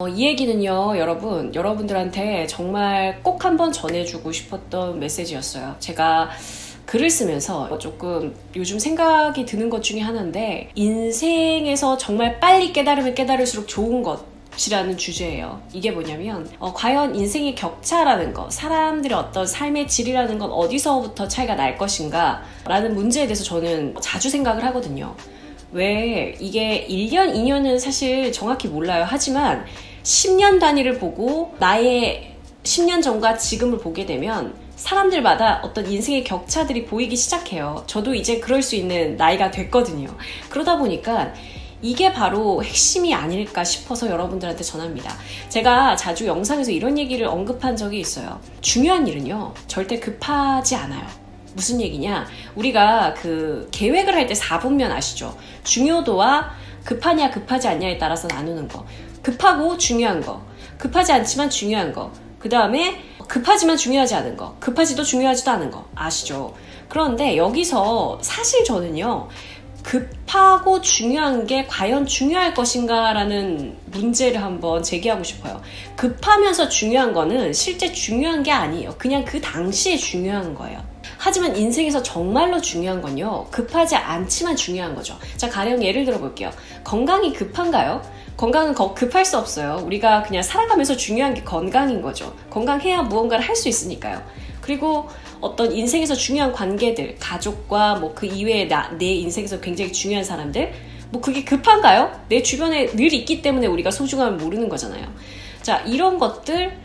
어, 이 얘기는요, 여러분, 여러분들한테 정말 꼭 한번 전해주고 싶었던 메시지였어요. 제가 글을 쓰면서 조금 요즘 생각이 드는 것 중에 하나인데, 인생에서 정말 빨리 깨달으면 깨달을수록 좋은 것. 이라는 주제예요. 이게 뭐냐면, 어, 과연 인생의 격차라는 거, 사람들의 어떤 삶의 질이라는 건 어디서부터 차이가 날 것인가? 라는 문제에 대해서 저는 자주 생각을 하거든요. 왜 이게 1년, 2년은 사실 정확히 몰라요. 하지만 10년 단위를 보고 나의 10년 전과 지금을 보게 되면 사람들마다 어떤 인생의 격차들이 보이기 시작해요. 저도 이제 그럴 수 있는 나이가 됐거든요. 그러다 보니까 이게 바로 핵심이 아닐까 싶어서 여러분들한테 전합니다. 제가 자주 영상에서 이런 얘기를 언급한 적이 있어요. 중요한 일은요, 절대 급하지 않아요. 무슨 얘기냐? 우리가 그 계획을 할 때 4분면 아시죠? 중요도와 급하냐 급하지 않냐에 따라서 나누는 거. 급하고 중요한 거. 급하지 않지만 중요한 거. 그 다음에 급하지만 중요하지 않은 거. 급하지도 중요하지도 않은 거. 아시죠? 그런데 여기서 사실 저는요. 급하고 중요한 게 과연 중요할 것인가라는 문제를 한번 제기하고 싶어요. 급하면서 중요한 거는 실제 중요한 게 아니에요. 그냥 그 당시에 중요한 거예요. 하지만 인생에서 정말로 중요한 건요. 급하지 않지만 중요한 거죠. 자, 가령 예를 들어 볼게요. 건강이 급한가요? 건강은 거- 급할 수 없어요. 우리가 그냥 살아가면서 중요한 게 건강인 거죠. 건강해야 무언가를 할 수 있으니까요. 그리고 어떤 인생에서 중요한 관계들, 가족과 뭐 그 이외에 나, 내 인생에서 굉장히 중요한 사람들, 뭐 그게 급한가요? 내 주변에 늘 있기 때문에 우리가 소중함을 모르는 거잖아요. 자, 이런 것들,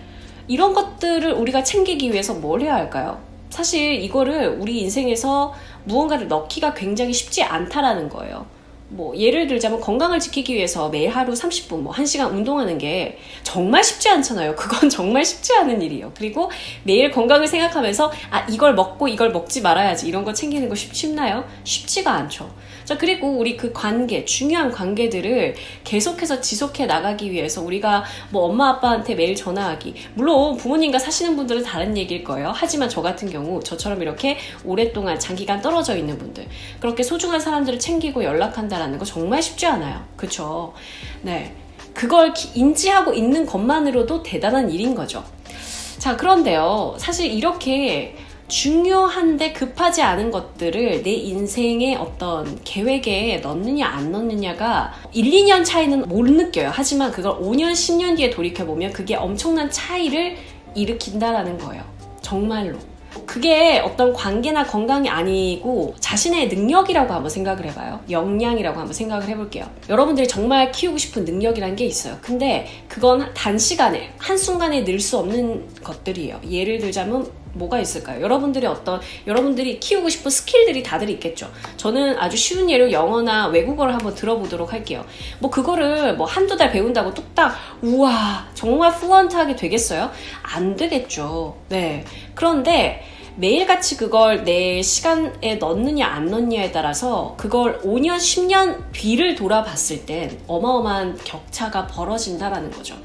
이런 것들을 우리가 챙기기 위해서 뭘 해야 할까요? 사실 이거를 우리 인생에서 무언가를 넣기가 굉장히 쉽지 않다라는 거예요. 뭐 예를 들자면 건강을 지키기 위해서 매일 하루 30분 뭐 1시간 운동하는 게 정말 쉽지 않잖아요. 그건 정말 쉽지 않은 일이에요. 그리고 매일 건강을 생각하면서 아 이걸 먹고 이걸 먹지 말아야지 이런 거 챙기는 거 쉽, 쉽나요? 쉽지가 않죠. 자 그리고 우리 그 관계 중요한 관계들을 계속해서 지속해 나가기 위해서 우리가 뭐 엄마 아빠한테 매일 전화하기 물론 부모님과 사시는 분들은 다른 얘기일 거예요. 하지만 저 같은 경우 저처럼 이렇게 오랫동안 장기간 떨어져 있는 분들 그렇게 소중한 사람들을 챙기고 연락한다라는 거 정말 쉽지 않아요. 그쵸? 네. 그걸 기- 인지하고 있는 것만으로도 대단한 일인 거죠. 자, 그런데요. 사실 이렇게 중요한데 급하지 않은 것들을 내 인생의 어떤 계획에 넣느냐 안 넣느냐가 1, 2년 차이는 못 느껴요. 하지만 그걸 5년, 10년 뒤에 돌이켜보면 그게 엄청난 차이를 일으킨다라는 거예요. 정말로. 그게 어떤 관계나 건강이 아니고 자신의 능력이라고 한번 생각을 해봐요. 역량이라고 한번 생각을 해볼게요. 여러분들이 정말 키우고 싶은 능력이란 게 있어요. 근데 그건 단시간에, 한순간에 늘 수 없는 것들이에요. 예를 들자면 뭐가 있을까요? 여러분들의 어떤, 여러분들이 키우고 싶은 스킬들이 다들 있겠죠. 저는 아주 쉬운 예로 영어나 외국어를 한번 들어보도록 할게요. 뭐 그거를 뭐 한두 달 배운다고 뚝딱, 우와, 정말 후원트하게 되겠어요? 안 되겠죠. 네. 그런데 매일같이 그걸 내 시간에 넣느냐 안 넣느냐에 따라서 그걸 5년, 10년 뒤를 돌아봤을 땐 어마어마한 격차가 벌어진다라는 거죠.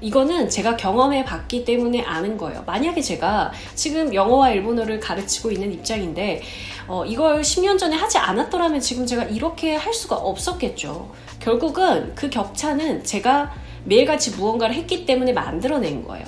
이거는 제가 경험해 봤기 때문에 아는 거예요. 만약에 제가 지금 영어와 일본어를 가르치고 있는 입장인데, 어, 이걸 10년 전에 하지 않았더라면 지금 제가 이렇게 할 수가 없었겠죠. 결국은 그 격차는 제가 매일같이 무언가를 했기 때문에 만들어낸 거예요.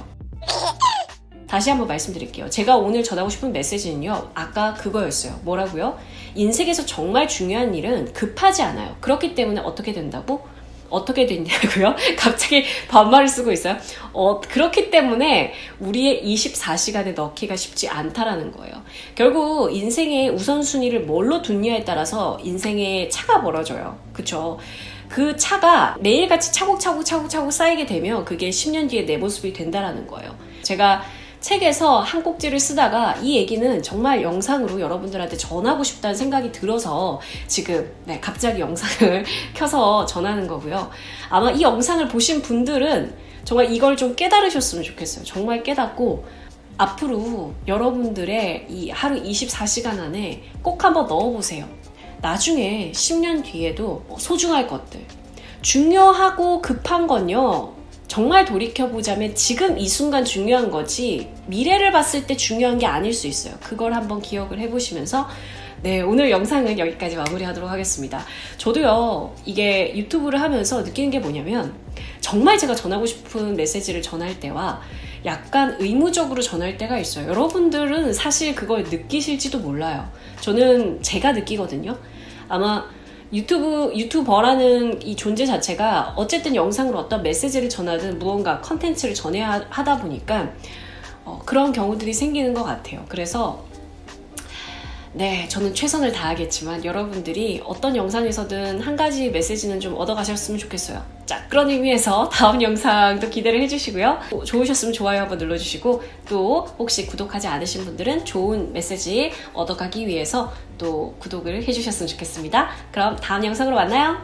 다시 한번 말씀드릴게요. 제가 오늘 전하고 싶은 메시지는요, 아까 그거였어요. 뭐라고요? 인생에서 정말 중요한 일은 급하지 않아요. 그렇기 때문에 어떻게 된다고? 어떻게 되냐고요? 갑자기 반말을 쓰고 있어요. 어, 그렇기 때문에 우리의 24시간에 넣기가 쉽지 않다라는 거예요. 결국 인생의 우선순위를 뭘로 두냐에 따라서 인생의 차가 벌어져요. 그쵸? 그 차가 매일같이 차곡차곡 차곡차곡 쌓이게 되면 그게 10년 뒤에 내 모습이 된다라는 거예요. 제가 책에서 한 꼭지를 쓰다가 이 얘기는 정말 영상으로 여러분들한테 전하고 싶다는 생각이 들어서 지금 네, 갑자기 영상을 켜서 전하는 거고요. 아마 이 영상을 보신 분들은 정말 이걸 좀 깨달으셨으면 좋겠어요. 정말 깨닫고 앞으로 여러분들의 이 하루 24시간 안에 꼭 한번 넣어보세요. 나중에 10년 뒤에도 뭐 소중할 것들. 중요하고 급한 건요. 정말 돌이켜보자면 지금 이 순간 중요한 거지 미래를 봤을 때 중요한 게 아닐 수 있어요. 그걸 한번 기억을 해보시면서 네, 오늘 영상은 여기까지 마무리하도록 하겠습니다. 저도요, 이게 유튜브를 하면서 느끼는 게 뭐냐면, 정말 제가 전하고 싶은 메시지를 전할 때와 약간 의무적으로 전할 때가 있어요. 여러분들은 사실 그걸 느끼실지도 몰라요. 저는 제가 느끼거든요. 아마 유튜브, 유튜버라는 이 존재 자체가 어쨌든 영상으로 어떤 메시지를 전하든 무언가 컨텐츠를 전해야 하다 보니까 어, 그런 경우들이 생기는 것 같아요. 그래서 네, 저는 최선을 다하겠지만 여러분들이 어떤 영상에서든 한 가지 메시지는 좀 얻어가셨으면 좋겠어요. 자, 그런 의미에서 다음 영상도 기대를 해주시고요. 또 좋으셨으면 좋아요 한번 눌러주시고 또 혹시 구독하지 않으신 분들은 좋은 메시지 얻어가기 위해서 또 구독을 해주셨으면 좋겠습니다. 그럼 다음 영상으로 만나요.